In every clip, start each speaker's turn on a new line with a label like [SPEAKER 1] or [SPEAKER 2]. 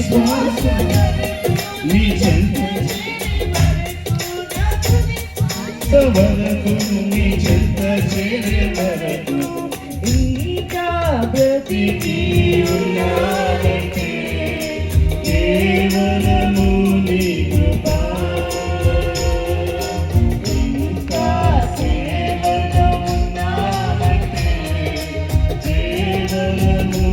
[SPEAKER 1] శ్వాస నీ చెంత వరకు నీ చెంత చేరే వరకు
[SPEAKER 2] ఇంకా బ్రతికి
[SPEAKER 1] ఉన్నావంటే కేవలము నీ కృప ఇంకా సేవలో ఉన్నావంటే కేవలము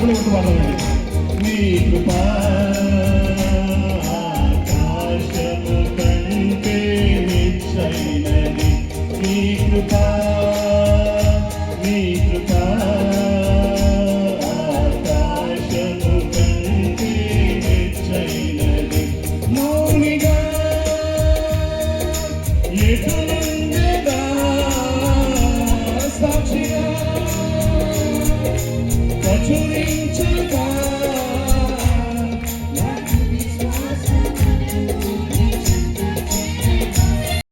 [SPEAKER 1] కృప అందరూ కొట్టుకోవాలి నీ కృప ఆకాశము కంటే నిశ్చైనది నీ కృప Shooting to